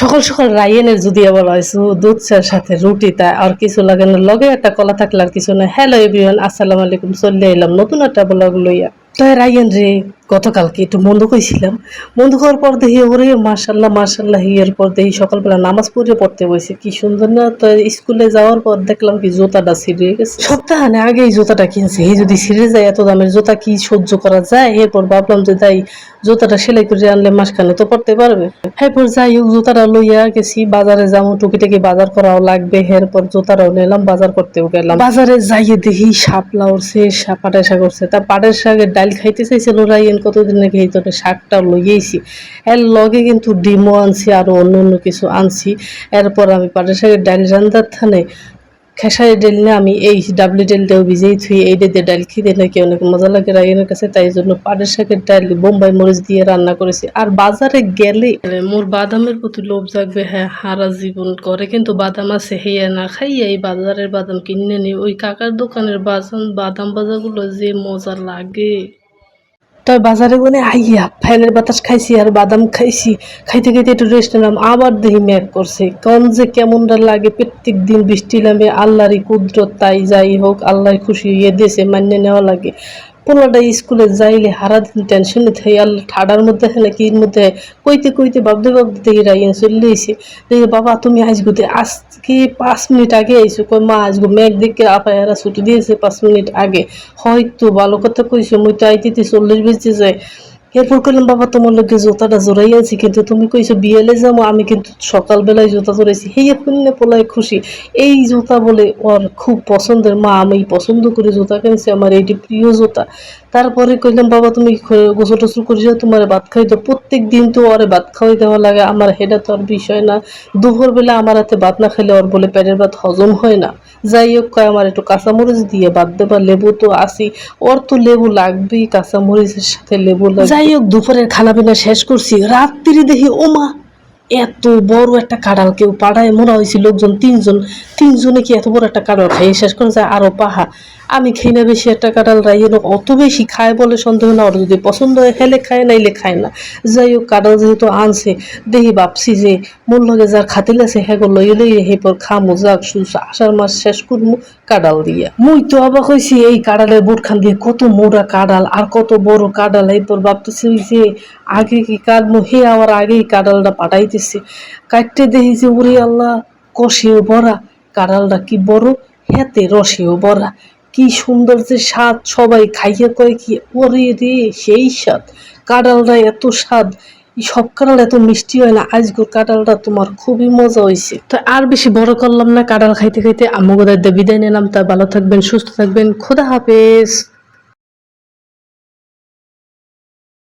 সকাল সকাল রাইয়েনের যদি আবার হয়েছে দুধ চার সাথে রুটি তাই আর কিছু লাগে না। লগে একটা কলা থাকলে আর কিছু না। হ্যালো এভরিওয়ান আসসালামু আলাইকুম, চলে এলাম নতুন একটা ব্লগ লইয়া। তাই রাইয়েন রে গতকালকে একটু বন্ধ করেছিলাম বন্ধ করার পর দেখি ওরে মার্শাল্লাহ মার্শাল্লাহ ইয়ের পর দেখি সকালবেলা নামাজ পড়ে পড়তে বসে। কি সুন্দর না, তো স্কুলে যাওয়ার পর দেখলাম কি জুতাটা ছিঁড়ে গেছে। সপ্তাহানে আগে এই জুতাটা কিনছে, এই যদি ছিঁড়ে যায় এত দামের জুতা কি সহ্য করা যায়? এরপর ভাবলাম যে তাই জুতাটা সেলাই করে আনলে মাসখানে তো পড়তে পারবে। এরপর যাই হোক, জুতাটা লইয়া গেছি, বাজারে যাব, টুকিটাকি বাজার করাও লাগবে। এরপর জুতাটাও নিলাম, বাজার করতেও গেলাম। বাজারে যাইয়ে দেখি শাপলা উঠছে পাটের শাক উঠছে তা পাটের শাকের ডাল খাইতে চাইছিল রাইয়েন কতদিন আগে এই তোর শাকটা লইয়েছি। এর লগে কিন্তু ডিমও আনছি, আরও অন্য অন্য কিছু আনছি। এরপর আমি পাটের শাকের ডাল রান্দার থানে খেসারি ডাল না আমি এই ডাবলি ডালটাও ভিজেই থুই, এই দিয়ে ডাল খেতে নাকি অনেক মজা লাগে রাইনের কাছে, তাই জন্য পাটের শাকের ডাল বোম্বাই মরিচ দিয়ে রান্না করেছি। আর বাজারে গেলে মোর বাদামের প্রতি লোভ জাগবে হ্যাঁ হারা জীবন করে কিন্তু বাদাম আছে, হেয়া না খাইয়া এই বাজারের বাদাম কিনে নি। ওই কাকার দোকানের বাজান, বাদাম বাজারগুলো যে মজা লাগে। তবে বাজারে গনে আইয়া ফ্যানের বাতাস খাইছি আর বাদাম খাইছি। খাইতে খাইতে একটু রেস্ট নিলাম, আবার দেখি ম্যাক করছে। কম যে কেমনটা লাগে, প্রত্যেক দিন বৃষ্টি নামে আল্লাহরই কুদরত, তাই যাই হোক আল্লাহ খুশি হয়ে দেশে মান্য নেওয়া লাগে। পোলাটা স্কুলে যাইলে হারা দিন টেনশনে থাই, আল্লাহ ঠাডার মধ্যে হেলে কির মধ্যে কইতে কইতে ভাবতে ভাবতে দেখি রাইন চলে এসে দেখি, বাবা, তুমি আজগুতে আজকে পাঁচ মিনিট আগে আইসো কই, মা আসব মেঘ দেখে আপায়ারা ছুটি দিয়েছে পাঁচ মিনিট আগে। হয়তো ভালো কথা কইছো, মুই তো আইতে চল্লিশ বেজে যায়। এরপর করলাম বাবা, তোমার লোকে জুতাটা জোরাই আছি কিন্তু তুমি কইছো বিয়েলে যাব আমি কিন্তু সকালবেলায় জুতা জোরাইছি হেই শুনলে পোলায় খুশি। এই জুতা বলে ওর খুব পছন্দের মা, আমি পছন্দ করে জুতা কিনছি, আমার এইটি প্রিয় জুতা। তারপরে কইলাম, বাবা, তুমি গোসল টোসল করে তোমার ভাত খাই দাও। প্রত্যেক দিন তো ওরে ভাত খাওয়াই দেওয়া লাগে। আমার হেডা তো আর বিষয় না। দুপুরবেলা আমার হাতে ভাত না খেলে ওর বলে পেটের ভাত হজম হয় না। যাই হোক, কয়, আমার একটু কাঁচামরিচ দিয়ে ভাত দেবা, লেবু তো আসি ওর তো লেবু লাগবেই, কাঁচামরিচের সাথে লেবু লাগবে। যাই হোক, দুপুরের খানা পিনা শেষ করছি। রাত্রি দেখি, ওমা এত বড় একটা কাঁড়াল কেউ পাড়ায়, মনে হয়েছে লোকজন তিনজন। তিনজনে কি এত বড় একটা কাঁড়াল খাইয়ে শেষ করে যায় আরও পাহা। আমি খাই না বেশি একটা কাঁড়াল রাইয়ে অত বেশি খায় বলে সন্দেহ না, ওর যদি পছন্দ হয় হেলে খায়, নাইলে খায় না। যাই হোক, কাঁড়াল যেহেতু আনছে, দেখি ভাবছি যে মোর লগে যার খাতিল আছে হ্যাঁ লইয়ে লইয়ে হেপর খামু, যাক শুধু আষাঢ় মাস শেষ করব কাঁড়াল দিয়া। মুই তো অবাক হয়েছি এই কাঁড়ালের বুট খান দিয়ে কত মোটা কাঁড়াল আর কত বড় কাঁড়াল। এরপর ভাবতেছি যে আগে কি কাটবো হে আমার আগেই কাঁড়ালটা পাঠাইতেছে। কাটতে দেখি যে উরে আল্লাহ, কষেও ভরা কাঁড়ালটা কি বড়? হেতে রসেও ভরা কি সুন্দর যে স্বাদ সবাই খাইয়ে কয় কি, ওরে রে, সেই স্বাদ। কাঁড়ালটা এত স্বাদ সব কাঁড়াল এত মিষ্টি হয় না। আজকের কাঁড়ালটা তোমার খুবই মজা হয়েছে তো আর বেশি বড় করলাম না কাঁড়াল খাইতে খাইতে আম্মু গোদার বিদায় নিলাম। তা ভালো থাকবেন, সুস্থ থাকবেন। খোদা হাফেজ।